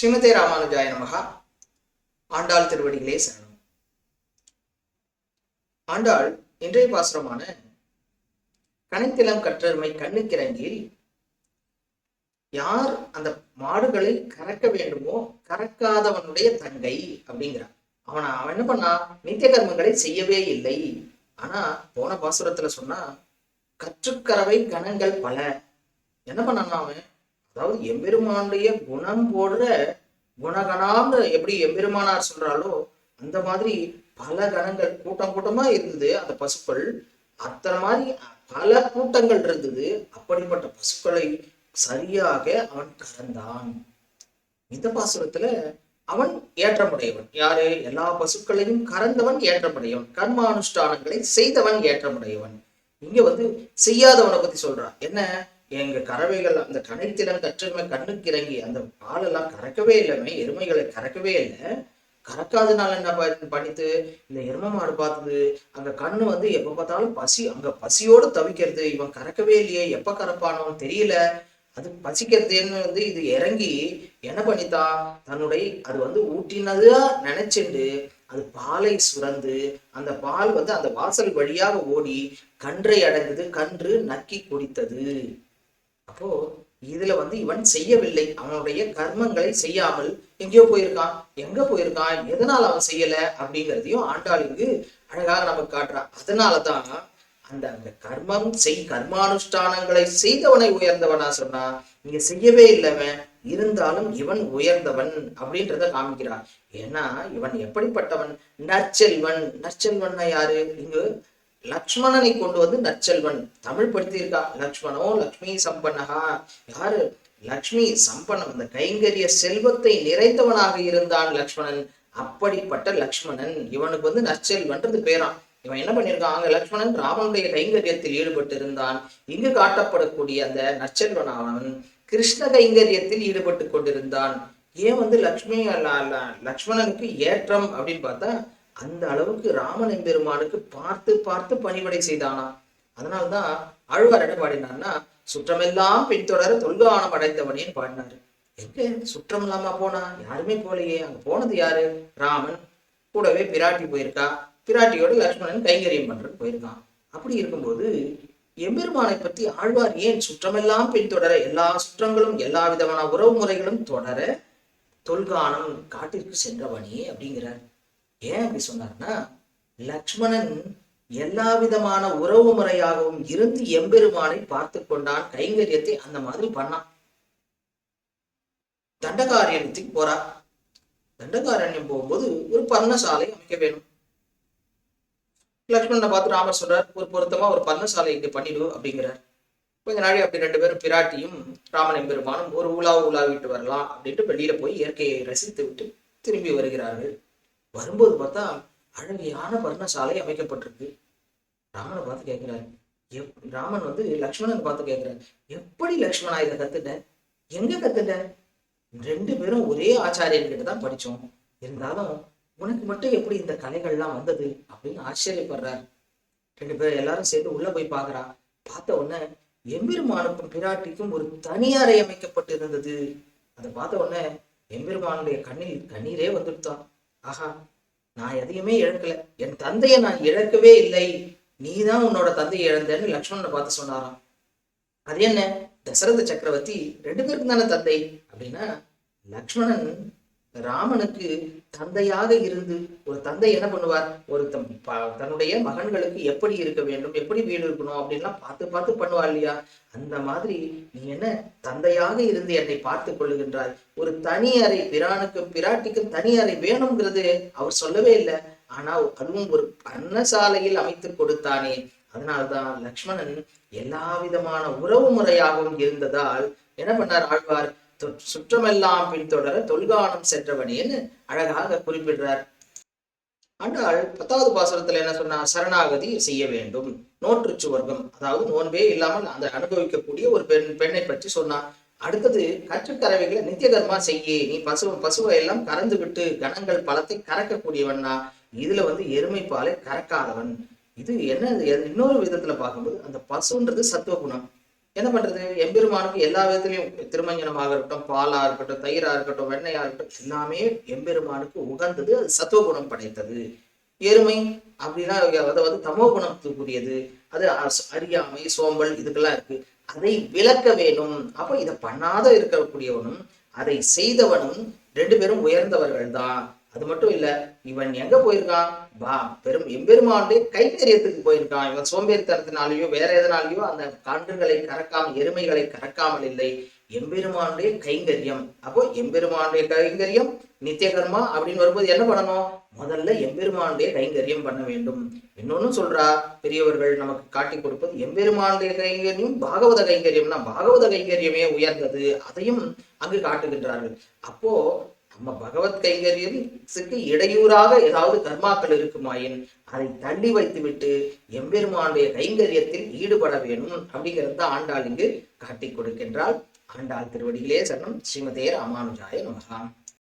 ஸ்ரீமதே ராமானுஜாய நமகா. ஆண்டாள் திருவடிகளே சரணம். ஆண்டாள் இன்றைய பாசுரமான கனைத்திலம் கற்றருமை கண்ணுக்கிறங்கில் யார் அந்த மாடுகளை கறக்க வேண்டுமோ கறக்காதவனுடைய தங்கை அப்படிங்கிறான் அவன் அவன் என்ன பண்ணா? நித்திய கர்மங்களை செய்யவே இல்லை. ஆனா போன பாசுரத்துல சொன்னா கற்றுக்கறவை கணங்கள் பல. என்ன பண்ணான் அவன்? அதாவது எம்பெருமானுடைய குணம் போடுற குணகணாம்னு எப்படி எம்பெருமானார் சொல்றாலோ அந்த மாதிரி பல கணங்கள் கூட்டம் கூட்டமா இருந்தது அந்த பசுக்கள். அத்தனை மாதிரி பல கூட்டங்கள் இருந்தது. அப்படிப்பட்ட பசுக்களை சரியாக அவன் கறந்தான். இந்த பாசுரத்துல அவன் ஏற்றமுடையவன். யாரு? எல்லா பசுக்களையும் கறந்தவன் ஏற்றமுடையவன். கர்மானுஷ்டானங்களை செய்தவன் ஏற்றமுடையவன். இங்க வந்து செய்யாதவனை பத்தி சொல்றான் என்ன? எங்க கறவைகள் அந்த கனைத்திடம் கற்றுமை கண்ணுக்கு இறங்கி அந்த பாலெல்லாம் கறக்கவே இல்லைமே எருமைகளை கறக்கவே இல்லை. கறக்காதனால என்ன ப- பண்ணித்து இந்த எரும மாடு பார்த்தது அங்க கண்ணு வந்து எப்ப பார்த்தாலும் பசி அங்க பசியோடு தவிக்கிறது. இவன் கறக்கவே இல்லையே எப்ப கறப்பானோன்னு தெரியல. அது பசிக்கிறதுன்னு வந்து இது இறங்கி என்ன பண்ணித்தான் தன்னுடைய அது வந்து ஊட்டினதா நினைச்சுண்டு அது பாலை சுரந்து அந்த பால் வந்து அந்த வாசல் வழியாக ஓடி கன்றை அடைந்தது கன்று நக்கி குடித்தது. அப்போ இதுல வந்து இவன் செய்யவில்லை. அவனுடைய கர்மங்களை செய்யாமல் எங்கேயோ போயிருக்கான். எங்க போயிருக்கான்? எதனால் அவன் செய்யல? அப்படிங்கிறதையும் ஆண்டாள் இங்கு அழகாக நமக்கு காட்டுறான் அதனாலதான் அந்த அந்த கர்மம் செய் கர்மானுஷ்டானங்களை செய்தவனை உயர்ந்தவனா சொன்னா இங்க செய்யவே இல்லவன். இருந்தாலும் இவன் உயர்ந்தவன் அப்படின்றத காமிக்கிறான் ஏன்னா இவன் எப்படிப்பட்டவன்? நற்செல்வன். நற்செல்வன்னா யாரு? இங்கு லக்ஷ்மணனை கொண்டு வந்து நற்செல்வன். தமிழ் படுத்தியிருக்கா. லக்ஷ்மணோ லக்ஷ்மி சம்பன்னகா. யாரு? லக்ஷ்மி சம்பன்னம். அந்த கைங்கரிய செல்வத்தை நிறைந்தவனாக இருந்தான் லக்ஷ்மணன். அப்படிப்பட்ட லக்ஷ்மணன் இவனுக்கு வந்து நற்செல்வன்றது பேரான் இவன் என்ன பண்ணியிருக்கான்? அங்க லக்ஷ்மணன் ராமனுடைய கைங்கரியத்தில் ஈடுபட்டு இருந்தான் இங்கு காட்டப்படக்கூடிய அந்த நச்செல்வனானவன் கிருஷ்ண கைங்கரியத்தில் ஈடுபட்டு கொண்டிருந்தான். ஏன் வந்து லக்ஷ்மி ல- லக்ஷ்மணனுக்கு ஏற்றம் அப்படின்னு பார்த்தா அந்த அளவுக்கு ராமன் எம்பெருமானுக்கு பார்த்து பார்த்து பணிவடை செய்தானா? அதனால்தான் ஆழ்வார் என்ன பாடினார்னா சுற்றமெல்லாம் பின்தொடர தொல்கானம் அடைந்தவனேன்னு பாடினாரு. எங்க? சுற்றம் இல்லாம போனா? யாருமே போலையே அங்க போனது யாரு? ராமன். கூடவே பிராட்டி போயிருக்கா. பிராட்டியோட லக்ஷ்மணன் கைங்கரியம் பண்றது போயிருக்கான். அப்படி இருக்கும்போது எம்பெருமானை பற்றி ஆழ்வார் ஏன் சுற்றமெல்லாம் பின்தொடர எல்லா சுற்றங்களும் எல்லா விதமான உறவு முறைகளும் தொடர தொல்கானம் காட்டிற்கு சென்றவனே அப்படிங்கிறார். ஏன் அப்படி சொன்னார்னா லக்ஷ்மணன் எல்லா விதமான உறவு முறையாகவும் இருந்து எம்பெருமானை பார்த்து கொண்டான் கைங்கரியத்தை அந்த மாதிரி பண்ணான். தண்டகாரண்யத்துக்கு போறா தண்டகாரண்யம் போகும்போது ஒரு பர்ணசாலை அமைக்க வேணும். லக்ஷ்மணனை பார்த்து ராமர் சொல்றார் ஒரு பொருத்தமா ஒரு பர்ணசாலை இங்க பண்ணிடு அப்படிங்கிறார். கொஞ்ச நாளை அப்படி ரெண்டு பேரும் பிராட்டியும் ராமன் எம்பெருமானும் ஒரு உலா உலாவிட்டு வரலாம் அப்படின்ட்டு வெளியில போய் இயற்கையை ரசித்து விட்டு திரும்பி வருகிறார்கள். வரும்போது பார்த்தா அழகியான பர்ணசாலை அமைக்கப்பட்டிருக்கு. ராமனை பார்த்து கேட்கிறாரு. எப் ராமன் வந்து லக்ஷ்மணன் பார்த்து கேட்கிறாரு. எப்படி லக்ஷ்மணா இதை கத்துட்ட? எங்க கத்துட்ட? ரெண்டு பேரும் ஒரே ஆச்சாரியன் கிட்ட தான் படிச்சோம். இருந்தாலும் உனக்கு மட்டும் எப்படி இந்த கலைகள்லாம் வந்தது அப்படின்னு ஆச்சரியப்படுறார். ரெண்டு பேரும் எல்லாரும் சேர்ந்து உள்ள போய் பார்க்கறா. பார்த்த உடனே எம்பெருமானுக்கும் பிராட்டிக்கும் ஒரு தனி அறை அமைக்கப்பட்டு இருந்தது அதை பார்த்த உடனே எம்பெருமானுடைய கண்ணில் கண்ணீரே வந்துடுத்தான் ஆஹா நான் எதையுமே இழக்கல. என் தந்தையை நான் இழக்கவே இல்லை. நீதான் உன்னோட தந்தையை இழந்தேன்னு லக்ஷ்மணனை பார்த்து சொன்னாராம். அது என்ன? தசரத சக்கரவர்த்தி ரெண்டு பேருக்கும் தானே தந்தை? அப்படின்னா லக்ஷ்மணன் ராமனுக்கு தந்தையாக இருந்து ஒரு தந்தை என்ன பண்ணுவார்? ஒரு தம் தன்னுடைய மகன்களுக்கு எப்படி இருக்க வேண்டும் எப்படி வீடு இருக்கணும் அப்படின்லாம் பார்த்து பார்த்து பண்ணுவா இல்லையா? அந்த மாதிரி நீ என்ன தந்தையாக இருந்து என்னை பார்த்து கொள்ளுகின்றாய்? ஒரு தனி அறை பிரானுக்கும் பிராட்டிக்கும் தனி அறை வேணுங்கிறது அவர் சொல்லவே இல்லை. ஆனா அதுவும் ஒரு பண்ணசாலையில் அமைத்து கொடுத்தானே. அதனால்தான் லக்ஷ்மணன் எல்லா விதமான உறவு முறையாகவும் இருந்ததால் என்ன பண்ணார் ஆழ்வார்? சுற்றமெல்லாம் பின்தொடர தொல்கானம் சென்றவனேன்னு அழகாக குறிப்பிடுறார். ஆனால் பத்தாவது பாசுரத்துல என்ன சொன்னா சரணாகதி செய்ய வேண்டும். நோற்று சுவர்க்கம். அதாவது நோன்பே இல்லாமல் அந்த அனுபவிக்கக்கூடிய ஒரு பெண் பெண்ணை பற்றி சொன்னான் அடுத்தது கற்றுக்கறவைகளை நித்திய கர்மா செய்ய. நீ பசு பசுவை எல்லாம் கறந்து விட்டு கணங்கள் பழத்தை கறக்கக்கூடியவன்னா இதுல வந்து எருமை பாலை கறக்காதவன். இது என்ன இன்னொரு விதத்துல பார்க்கும்போது அந்த பசுன்றது சத்துவ குணம். என்ன பண்றது? எம்பெருமானுக்கு எல்லா விதத்திலையும் திருமஞ்சனமாக இருக்கட்டும் பாலா இருக்கட்டும் தயிரா இருக்கட்டும் வெண்ணையா இருக்கட்டும் எல்லாமே எம்பெருமானுக்கு உகந்தது அது சத்துவகுணம் படைத்தது. எருமை அப்படின்னா அதை வந்து தமோ குணத்துக்குரியது அது அறியாமை சோம்பல் இதுக்கெல்லாம் இருக்கு. அதை விளக்க வேணும் அப்போ இதை பண்ணாத இருக்கக்கூடியவனும் அதை செய்தவனும் ரெண்டு பேரும் உயர்ந்தவர்கள் தான் அது மட்டும் இல்ல இவன் எங்க போயிருக்கான்? வா பெரும் எம்பெருமானுடைய கைத்தரியத்துக்கு போயிருக்கான். இவன் சோம்பேறித்தனத்தினாலேயோ வேற எதனாலேயோ அந்த கன்றுகளை கறக்காமல் எருமைகளை கறக்காமல் இல்லை. எம்பெருமானுடைய கைங்கரியம். அப்போ எம்பெருமானுடைய கைங்கரியம் நித்தியகர்மா அப்படின்னு வரும்போது என்ன பண்ணணும்? முதல்ல எம்பெருமானுடைய கைங்கரியம் பண்ண வேண்டும். இன்னொன்னு சொல்றா பெரியவர்கள் நமக்கு காட்டி கொடுப்பது எம்பெருமானுடைய கைங்கரியம் பாகவத கைங்கரியம்னா பாகவத கைங்கரியமே உயர்ந்தது. அதையும் அங்கு காட்டுகின்றார்கள். அப்போ நம்ம பகவத் கைங்கரியத்துக்கு இடையூறாக ஏதாவது கர்மாக்கள் இருக்குமாயின் அதை தள்ளி வைத்துவிட்டு எம்பெருமானுடைய கைங்கரியத்தில் ஈடுபட வேணும் அப்படிங்கிறது ஆண்டாள் இங்கு காட்டிக் கொடுக்கின்றாள். ஆண்டாள் திருவடிகளே சரணம் ஸ்ரீமதே ராமானுஜாய நமகாம்